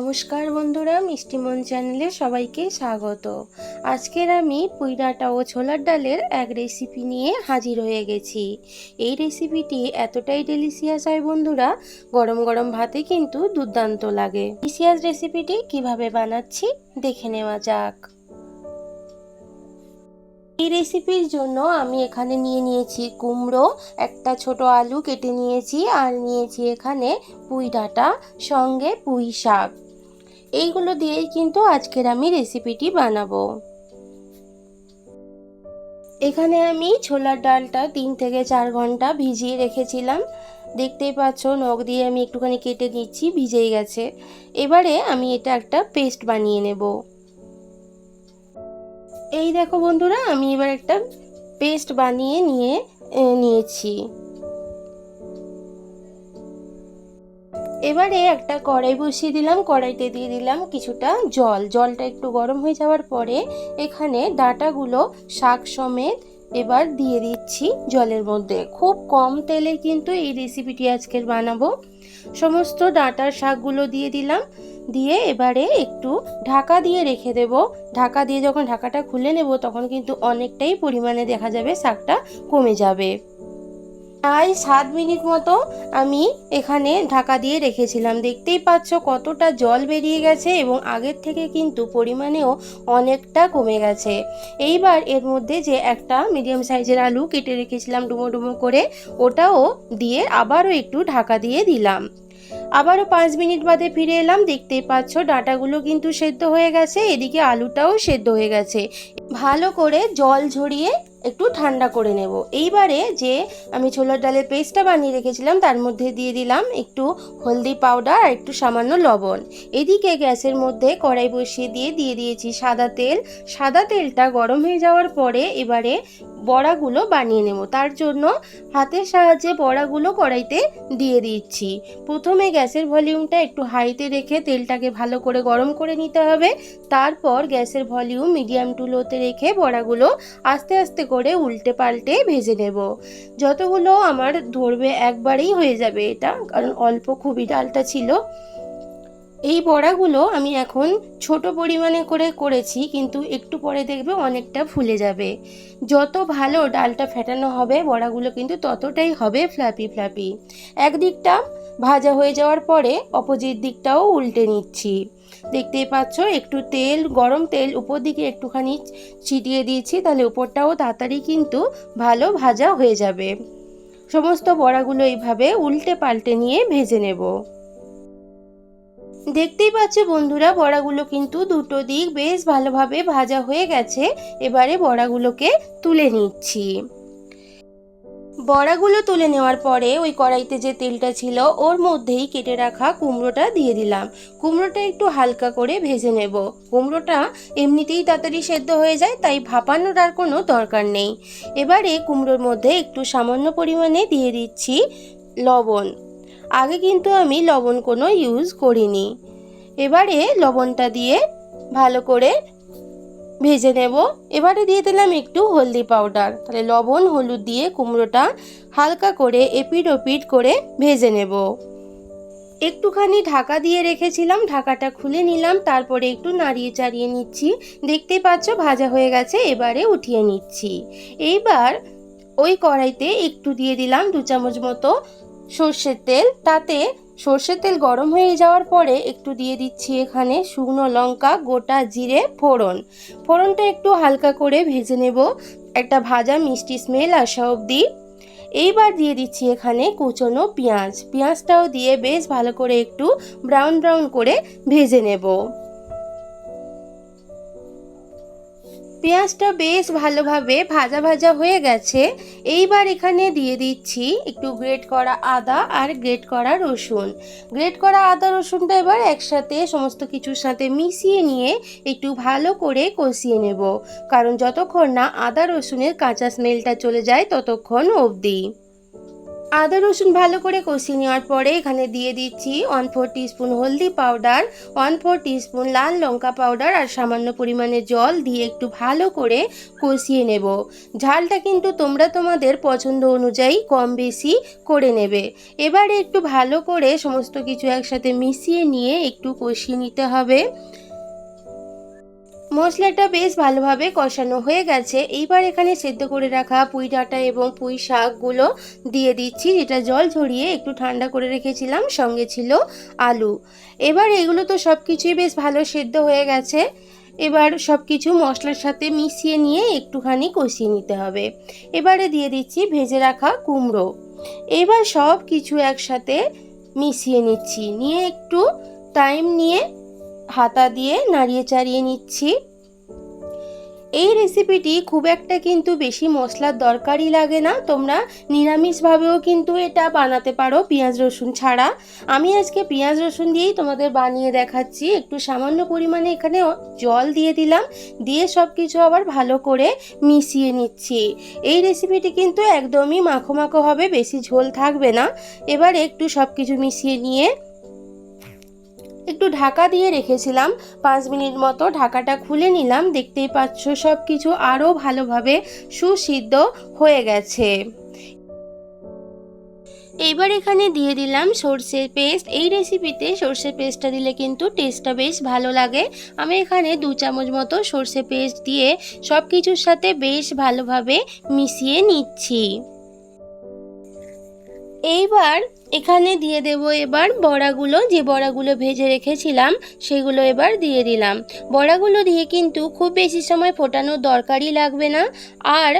নমস্কার বন্ধুরা মিষ্টিমন চ্যানেলে সবাইকে স্বাগত। আজকের আমি পুইডাটা ও ছোলার ডালের এক রেসিপি নিয়ে হাজির হয়ে গেছি। এই রেসিপিটি এতটাই ডেলিসিয়াস হয় বন্ধুরা, গরম গরম ভাতে কিন্তু দুর্দান্ত লাগে। ডেলিসিয়াস রেসিপিটি কীভাবে বানাচ্ছি দেখে নেওয়া যাক। এই রেসিপির জন্য আমি এখানে নিয়ে নিয়েছি কুমড়ো, একটা ছোট আলু কেটে নিয়েছি, আর নিয়েছি এখানে পুঁই ডাঁটা সঙ্গে পুঁই শাক এইগুলো দিয়েই কিন্তু আজকের আমি রেসিপিটি বানাবো। এখানে আমি ছোলার ডালটা তিন থেকে চার ঘণ্টা ভিজিয়ে রেখেছিলাম। দেখতেই পাচ্ছ নখ দিয়ে আমি একটুখানি কেটে নিচ্ছি, ভিজেই গেছে। এবারে আমি এটা একটা পেস্ট বানিয়ে নেব। এই দেখো বন্ধুরা, আমি এবার একটা পেস্ট বানিয়ে নিয়ে নিয়েছি। এবারে একটা কড়াই বসিয়ে দিলাম, কড়াইতে দিয়ে দিলাম কিছুটা জল। জলটা একটু গরম হয়ে যাওয়ার পরে এখানে ডাটাগুলো শাক সমেত এবার দিয়ে দিচ্ছি জলের মধ্যে। খুব কম তেলে কিন্তু এই রেসিপিটি আজকের বানাবো। সমস্ত ডাঁটার শাকগুলো দিয়ে দিলাম, দিয়ে এবারে একটু ঢাকা দিয়ে রেখে দেব। ঢাকা দিয়ে যখন ঢাকাটা খুলে নেব, তখন কিন্তু অনেকটাই পরিমাণে দেখা যাবে শাকটা কমে যাবে। প্রায় সাত মিনিট মতো আমি এখানে ঢাকা দিয়ে রেখেছিলাম। দেখতেই পাচ্ছ কতটা জল বেরিয়ে গেছে এবং আগের থেকে কিন্তু পরিমাণেও অনেকটা কমে গেছে। এইবার এর মধ্যে যে একটা মিডিয়াম সাইজের আলু কেটে রেখেছিলাম ডুমো ডুমো করে, ওটাও দিয়ে আবারও একটু ঢাকা দিয়ে দিলাম। আবারও পাঁচ মিনিট বাদে ফিরে এলাম, দেখতেই পাচ্ছ ডাঁটাগুলো কিন্তু সেদ্ধ হয়ে গেছে, এদিকে আলুটাও সেদ্ধ হয়ে গেছে। ভালো করে জল ঝরিয়ে একটু ঠান্ডা করে নেব। এইবারে যে আমি ছোলার ডালের পেস্টটা বানিয়ে রেখেছিলাম, তার মধ্যে দিয়ে দিলাম একটু হলদি পাউডার আর একটু সামান্য লবণ। এদিকে গ্যাসের মধ্যে কড়াই বসিয়ে দিয়ে দিয়ে দিয়েছি সাদা তেল। সাদা তেলটা গরম হয়ে যাওয়ার পরে এবারে বড়াগুলো বানিয়ে নেব। তার জন্য হাতের সাহায্যে বড়াগুলো কড়াইতে দিয়ে দিচ্ছি। প্রথমে গ্যাসের ভলিউমটা একটু হাইতে রেখে তেলটাকে ভালো করে গরম করে নিতে হবে। তারপর গ্যাসের ভলিউম মিডিয়াম টু লোতে রেখে বড়াগুলো আস্তে আস্তে করে উল্টে পাল্টে ভেজে নেব। যতগুলো আমার ধরবে একবারেই হয়ে যাবে এটা, কারণ অল্প খুবই ডালটা ছিল। এই বড়াগুলো আমি এখন ছোট পরিমাণে করে করেছি, কিন্তু একটু পরে দেখবে অনেকটা ফুলে যাবে। যত ভালো ডালটা ফেটানো হবে, বড়াগুলো কিন্তু ততটাই হবে ফ্লাপি ফ্লাপি। একদিকটা ভাজা হয়ে যাওয়ার পরে অপোজিট দিকটাও উল্টে নিচ্ছি। দেখতেই পাচ্ছ, একটু তেল, গরম তেল উপর দিকে একটুখানি ছিটিয়ে দিয়েছি, তাহলে উপরটাও তাড়াতাড়ি কিন্তু ভালো ভাজা হয়ে যাবে। সমস্ত বড়াগুলো এইভাবে উল্টে পাল্টে নিয়ে ভেজে নেব। দেখতেই পাচ্ছ বন্ধুরা, বড়াগুলো কিন্তু দুটো দিক বেশ ভালোভাবে ভাজা হয়ে গেছে। এবারে বড়াগুলোকে তুলে নিচ্ছি। বড়াগুলো তুলে নেওয়ার পরে ওই কড়াইতে যে তেলটা ছিল, ওর মধ্যেই কেটে রাখা কুমড়োটা দিয়ে দিলাম। কুমড়োটা একটু হালকা করে ভেজে নেব। কুমড়োটা এমনিতেই তাড়াতাড়ি সেদ্ধ হয়ে যায়, তাই ভাপানোর আর কোনো দরকার নেই। এবারে কুমড়োর মধ্যে একটু সামান্য পরিমাণে দিয়ে দিচ্ছি লবণ। আগে কিন্তু আমি লবণ কোনো ইউজ করিনি। এবারে লবণটা দিয়ে ভালো করে ভেজে নেব। এবারে দিয়ে দিলাম একটু হলদি পাউডার তাহলে লবণ, হলুদ দিয়ে কুমড়োটা হালকা করে এপিট ওপিট করে ভেজে নেব। একটুখানি ঢাকা দিয়ে রেখেছিলাম, ঢাকাটা খুলে নিলাম, তারপরে একটু নাড়িয়ে চাড়িয়ে নিচ্ছি। দেখতেই পাচ্ছ ভাজা হয়ে গেছে, এবারে উঠিয়ে নিচ্ছি। এইবার ওই কড়াইতে একটু দিয়ে দিলাম দু চামচ মতো সর্ষের তেল, তাতে সর্ষের তেল গরম হয়ে যাওয়ার পরে একটু দিয়ে দিচ্ছি এখানে শুকনো লঙ্কা, গোটা জিরে, ফোড়ন। ফোড়নটা একটু হালকা করে ভেজে নেব। একটা ভাজা মিষ্টি স্মেল আসা অবধি। এইবার দিয়ে দিচ্ছি এখানে কুচনো পেঁয়াজ। পেঁয়াজটাও দিয়ে বেশ ভালো করে একটু ব্রাউন ব্রাউন করে ভেজে নেব। পেঁয়াজটা বেশ ভালোভাবে ভাজা ভাজা হয়ে গেছে। এইবার এখানে দিয়ে দিচ্ছি একটু গ্রেট করা আদা আর গ্রেট করা রসুন। গ্রেট করা আদা, রসুনটা এবার একসাথে সমস্ত কিছুর সাথে মিশিয়ে নিয়ে একটু ভালো করে কষিয়ে নেব। কারণ যতক্ষণ না আদা, রসুনের কাঁচা স্মেলটা চলে যায়, ততক্ষণ অবধি। আদা রসুন ভালো করে কষিয়ে নেওয়ার পরে এখানে দিয়ে দিচ্ছি ওয়ান ফোর টিস্পুন হলদি পাউডার ওয়ান ফোর টিস্পুন লাল লঙ্কা পাউডার আর সামান্য পরিমাণে জল দিয়ে একটু ভালো করে কষিয়ে নেব। ঝালটা কিন্তু তোমরা তোমাদের পছন্দ অনুযায়ী কম বেশি করে নেবে। এবারে একটু ভালো করে সমস্ত কিছু একসাথে মিশিয়ে নিয়ে একটু কষিয়ে নিতে হবে। মশলাটা বেশ ভালোভাবে কষানো হয়ে গেছে। এইবার এখানে সেদ্ধ করে রাখা পুঁই ডাঁটা এবং পুঁই শাকগুলো দিয়ে দিচ্ছি, যেটা জল ঝরিয়ে একটু ঠান্ডা করে রেখেছিলাম, সঙ্গে ছিল আলু। এবার এগুলো তো সব কিছুই বেশ ভালো সেদ্ধ হয়ে গেছে। এবার সব কিছু মশলার সাথে মিশিয়ে নিয়ে একটুখানি কষিয়ে নিতে হবে। এবারে দিয়ে দিচ্ছি ভেজে রাখা কুমড়ো। এবার সব কিছু একসাথে মিশিয়ে নিচ্ছি। নিয়ে একটু টাইম নিয়ে হাতা দিয়ে নাড়িয়ে চাড়িয়ে নিচ্ছি। এই রেসিপিটি খুব একটা কিন্তু বেশি মশলার দরকারই লাগে না। তোমরা নিরামিষভাবেও কিন্তু এটা বানাতে পারো পেঁয়াজ, রসুন ছাড়া। আমি আজকে পেঁয়াজ, রসুন দিয়েই তোমাদের বানিয়ে দেখাচ্ছি। একটু সামান্য পরিমাণে এখানে জল দিয়ে দিলাম। দিয়ে সব কিছু আবার ভালো করে মিশিয়ে নিচ্ছি। এই রেসিপিটি কিন্তু একদমই মাখো মাখো হবে, বেশি ঝোল থাকবে না। এবার একটু সব কিছু মিশিয়ে নিয়ে একটু ঢাকা দিয়ে রেখেছিলাম। পাঁচ মিনিট মতো ঢাকাটা খুলে নিলাম। দেখতেই পাচ্ছ সব কিছু আরও ভালোভাবে সুসিদ্ধ হয়ে গেছে। এইবার এখানে দিয়ে দিলাম সর্ষের পেস্ট। এই রেসিপিতে সর্ষের পেস্টটা দিলে কিন্তু টেস্টটা বেশ ভালো লাগে। আমি এখানে দু চামচ মতো সর্ষে পেস্ট দিয়ে সব কিছুর সাথে বেশ ভালোভাবে মিশিয়ে নিচ্ছি। এইবার এখানে দিয়ে দেব এবার বড়াগুলো, যে বড়াগুলো ভেজে রেখেছিলাম সেগুলো এবার দিয়ে দিলাম। বড়াগুলো দিয়ে কিন্তু খুব বেশি সময় ফোটানোর দরকারই লাগবে না আর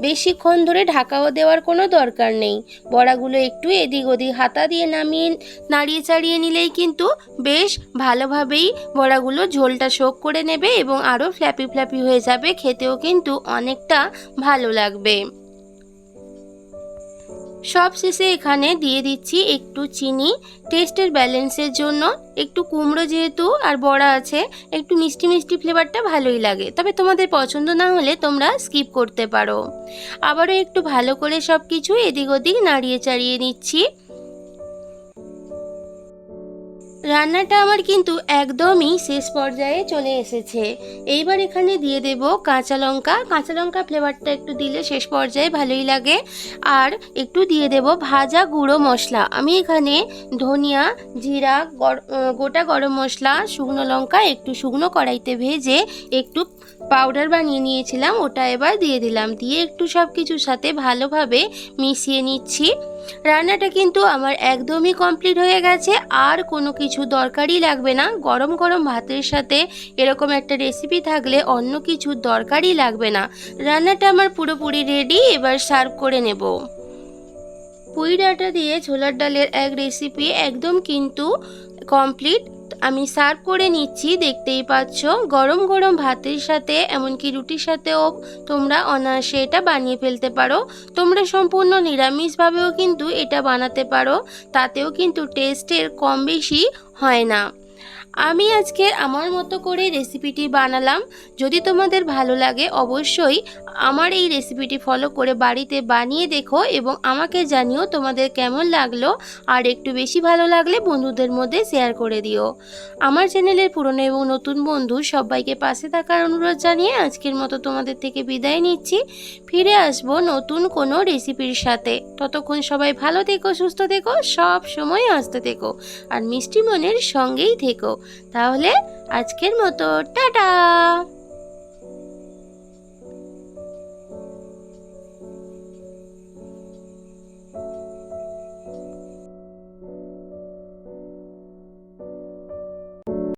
বেশিক্ষণ ধরে ঢাকাও দেওয়ার কোনো দরকার নেই। বড়াগুলো একটু এদিক ওদিক হাতা দিয়ে নামিয়ে, নাড়িয়ে চাড়িয়ে নিলেই কিন্তু বেশ ভালোভাবেই বড়াগুলো ঝোলটা শোক করে নেবে এবং আরও ফ্ল্যাপি ফ্ল্যাপি হয়ে যাবে, খেতেও কিন্তু অনেকটা ভালো লাগবে। সব শেষে এখানে দিয়ে দিচ্ছি একটু চিনি। টেস্টের ব্যালেন্সের জন্য একটু কুমড়ো যেহেতু আর বড়া আছে, একটু মিষ্টি মিষ্টি ফ্লেভারটা ভালোই লাগে। তবে তোমাদের পছন্দ না হলে তোমরা স্কিপ করতে পারো। আবারও একটু ভালো করে সব কিছু এদিক ওদিক নাড়িয়ে চাড়িয়ে নিচ্ছি। রান্নাটা আমার কিন্তু একদমই শেষ পর্যায়ে চলে এসেছে। এইবার এখানে দিয়ে দেব কাঁচা লঙ্কা। কাঁচা লঙ্কা ফ্লেভারটা একটু দিলে শেষ পর্যায়ে ভালোই লাগে। আর একটু দিয়ে দেব ভাজা গুঁড়ো মশলা। আমি এখানে ধনিয়া, জিরা গোটা গরম মশলা, শুকনো লঙ্কা, একটু শুকনো কড়াইতে ভেজে একটু পাউডার বানিয়ে নিয়েছিলাম, ওটা এবার দিয়ে দিলাম। দিয়ে একটু সব কিছুর সাথে ভালোভাবে মিশিয়ে নিচ্ছি। রান্নাটা কিন্তু আমার একদমই কমপ্লিট হয়ে গেছে, আর কোনো কিছু দরকারই লাগবে না। গরম গরম ভাতের সাথে এরকম একটা রেসিপি থাকলে অন্য কিছু দরকারই লাগবে না। রান্নাটা আমার পুরোপুরি রেডি এবার সার্ভ করে নেব। পুঁই ডাঁটা দিয়ে ছোলার ডালের এক রেসিপি একদম কিন্তু কমপ্লিট আমি সার্ভ করে নিচ্ছি, দেখতেই পাচ্ছ। গরম গরম ভাতের সাথে, এমনকি রুটির সাথেও তোমরা অনায়াসে এটা বানিয়ে ফেলতে পারো। তোমরা সম্পূর্ণ নিরামিষভাবেও কিন্তু এটা বানাতে পারো, তাতেও কিন্তু টেস্টের কম বেশি হয় না। আমি আজকে আমার মতো করে রেসিপিটি বানালাম। যদি তোমাদের ভালো লাগে, অবশ্যই আমার এই রেসিপিটি ফলো করে বাড়িতে বানিয়ে দেখো এবং আমাকে জানিও তোমাদের কেমন লাগল। আর একটু বেশি ভালো লাগলে বন্ধুদের মধ্যে শেয়ার করে দিও। আমার চ্যানেলের পুরনো এবং নতুন বন্ধু সবাইকে পাশে থাকার অনুরোধ জানিয়ে আজকের মতো তোমাদের থেকে বিদায় নিচ্ছি। ফিরে আসব নতুন কোনো রেসিপির সাথে। ততক্ষণ সবাই ভালো থেকো, সুস্থ থেকো, সব সময় আসতে থেকো আর মিষ্টি মনের সঙ্গেই থেকো। তাহলে আজকের মতো, টাটা!